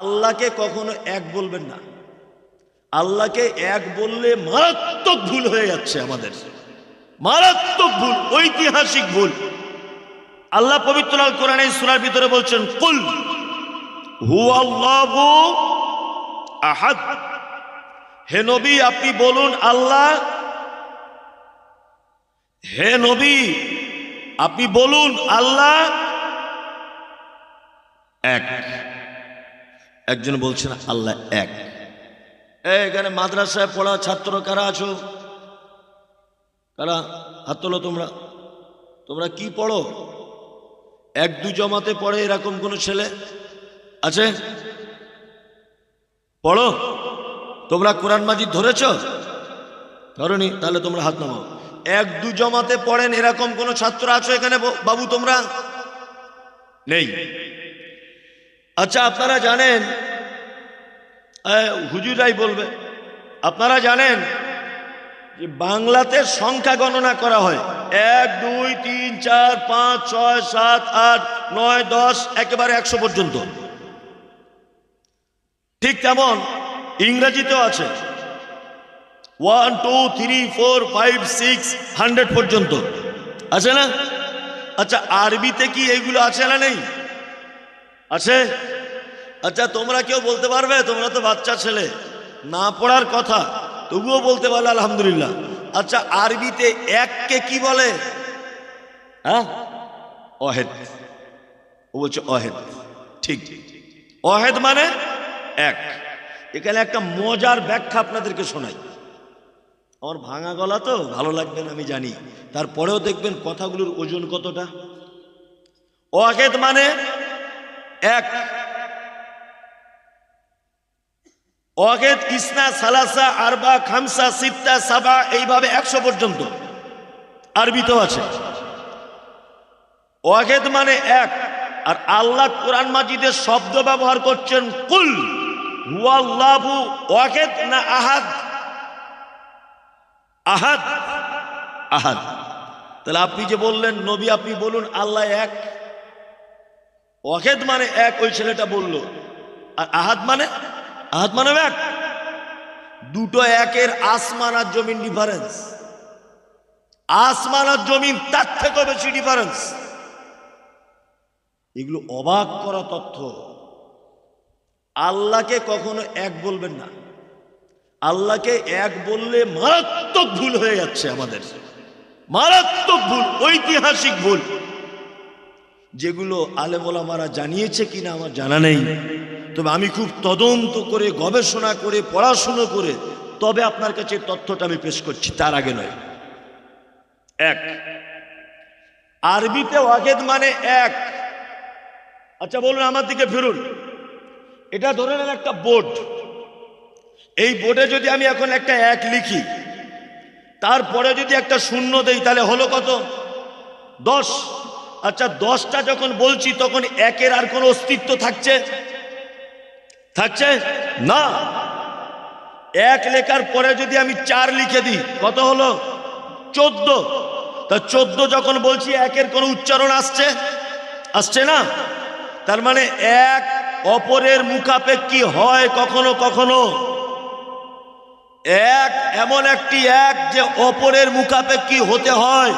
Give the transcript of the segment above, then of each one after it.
আল্লাহকে কখনো এক বলবেন না। আল্লাহকে এক বললে মারাত্মক ভুল হয়ে যাচ্ছে আমাদের। মারাত্মক ভুল, ঐতিহাসিক ভুল। আল্লাহ পবিত্র আল কোরআনে সুরার ভিতরে বলছেন, কুল হুয়াল্লাহু আহাদ। হে নবী, আপনি বলুন, আল্লাহ। হে নবী, আপনি বলুন, আল্লাহ। এক। একজন বলছেন, আল্লাহ এক। এখানে মাদ্রাসায় পড়া ছাত্র কারা আছো? কারা? হাত তোলো তোমরা। তোমরা কি পড়ো? এক, দু জমাতে পড়ে এরকম কোনো ছেলে? আছে? পড়ো। তোমরা কোরআন মাজিদ ধরেছ? ধরনি, তাহলে তোমরা হাত নামাও। এক, দু জমাতে পড়েন এরকম কোনো ছাত্র আছো এখানে, বাবু তোমরা? নেই। আচ্ছা আপনারা জানেন হুজুরাই বলবে, আপনারা জানেন যে বাংলাতে সংখ্যা গণনা করা হয়। এক, দুই, তিন, চার, পাঁচ, ছয়, সাত, আট, নয়, দশ, একেবারে একশো পর্যন্ত। ঠিক তেমন ইংরেজিতেও আছে। One, two, three, four, five, six, hundred পর্যন্ত। আছে না? আচ্ছা আরবিতে কি এইগুলো আছে না নেই? আছে? আচ্ছা তোমরা কেউ বলতে পারবে? তোমরা তো বাচ্চা ছেলে। না পড়ার কথা, তবুও বলতে পারলে আলহামদুলিল্লাহ। আচ্ছা আরবিতে এককে কি বলে? হ্যাঁ? অহেদ। ও বলছে অহেদ। ঠিক। অহেদ মানে এক। এখানে একটা মজার ব্যাখ্যা আপনাদেরকে শোনাই। আমার ভাঙা গলা তো, ভালো লাগবে না, আমি জানি। তারপরেও দেখবেন কথাগুলোর ওজন কতটা। অহেদ মানে এক। অগেদ কৃষ্ণা সালাসা, আরবা, খামসা সিত্তা সাবা, এইভাবে একশো পর্যন্ত। আরবিতেও আছে। অগেদ মানে এক। আর আল্লাহ কোরআন মাজিদের শব্দ ব্যবহার করছেন, কুল। হুয়াল্লাহু ওয়াগেদ না আহাদ? আহাদ। আহাদ। তাহলে আপনি যে বললেন, নবী আপনি বলুন, আল্লাহ এক। ওয়াহেদ মানে এক, ওই ছেলেটা বলল। আর আহাদ মানে? আহাদ মানে এক। দুটো একের আসমান আর জমিন ডিফারেন্স আসমান আর জমিন, তার থেকেও বেশি ডিফারেন্স এগুলো অবাক করা তথ্য। আল্লাহকে কখনো এক বলবেন না। আল্লাহকে এক বললে মারাত্মক ভুল হয়ে যাচ্ছে আমাদের। মারাত্মক ভুল, ঐতিহাসিক ভুল। যেগুলো আলেমোলামারা জানিয়েছে কিনা আমার জানা নেই। তবে আমি খুব তদন্ত করে, গবেষণা করে, পড়াশুনো করে, তবে আপনার কাছে তথ্যটা আমি পেশ করছি, তার আগে নয়। এক, আরবিতে ওয়াগেদ মানে এক। আচ্ছা বলুন আমার দিকে ফিরুন। এটা ধরে নেন একটা বোর্ড। এই বোর্ডে যদি আমি এখন একটা এক লিখি, তারপরে যদি একটা শূন্য দেই, তাহলে হলো কত? দশ। আচ্ছা দশটা যখন বলছি, তখন একের আর কোনো অস্তিত্ব থাকছে? থাকছে? না। এক লেখার পরে যদি আমি চার লিখে দিই, কত হলো? চোদ্দ। তা চোদ্দ যখন বলছি, একের কোনো উচ্চারণ আসছে? আসছে না? তার মানে এক অপরের মুখাপেক্ষী হয় কখনো কখনো। এক এমন একটি এক যে অপরের মুখাপেক্ষী হতে হয়।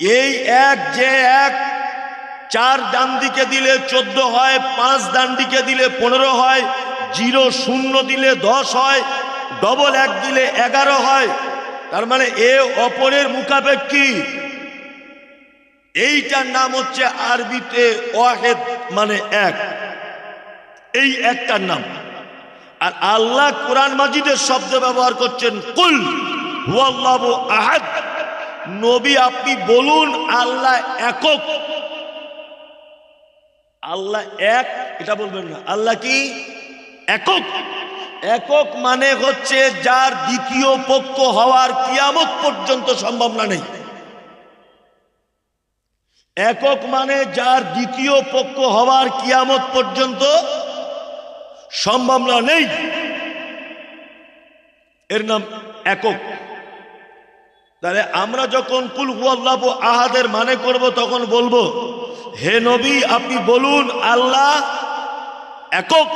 এই এক যে এক, চার ডান দিকে দিলে চোদ্দ হয়, পাঁচ ডান দিকে দিলে পনেরো হয়, জিরো শূন্য দিলে দশ হয়, ডবল এক দিলে এগারো হয়। তার মানে এ অপরের মুখাপেক্ষী। এইটার নাম হচ্ছে আরবিতে ওয়াহেদ মানে এক। এই একটার নাম। আর আল্লাহ কোরআন মাজিদের শব্দ ব্যবহার করছেন, কুল আহাদ। নবী আপনি বলুন, আল্লাহ একক। আল্লাহ এক, এটা বলবেন না। আল্লাহ কি? একক। একক মানে হচ্ছে যার দ্বিতীয় পক্ষ হওয়ার কিয়ামত পর্যন্ত সম্ভাবনা নেই। একক মানে যার দ্বিতীয় পক্ষ হওয়ার কিয়ামত পর্যন্ত সম্ভাবনা নেই। এর নাম একক। তাহলে আমরা যখন কুল হুয়াল্লাহ আহাদের মানে করব, তখন বলব, হে নবী, আপনি বলুন, আল্লাহ একক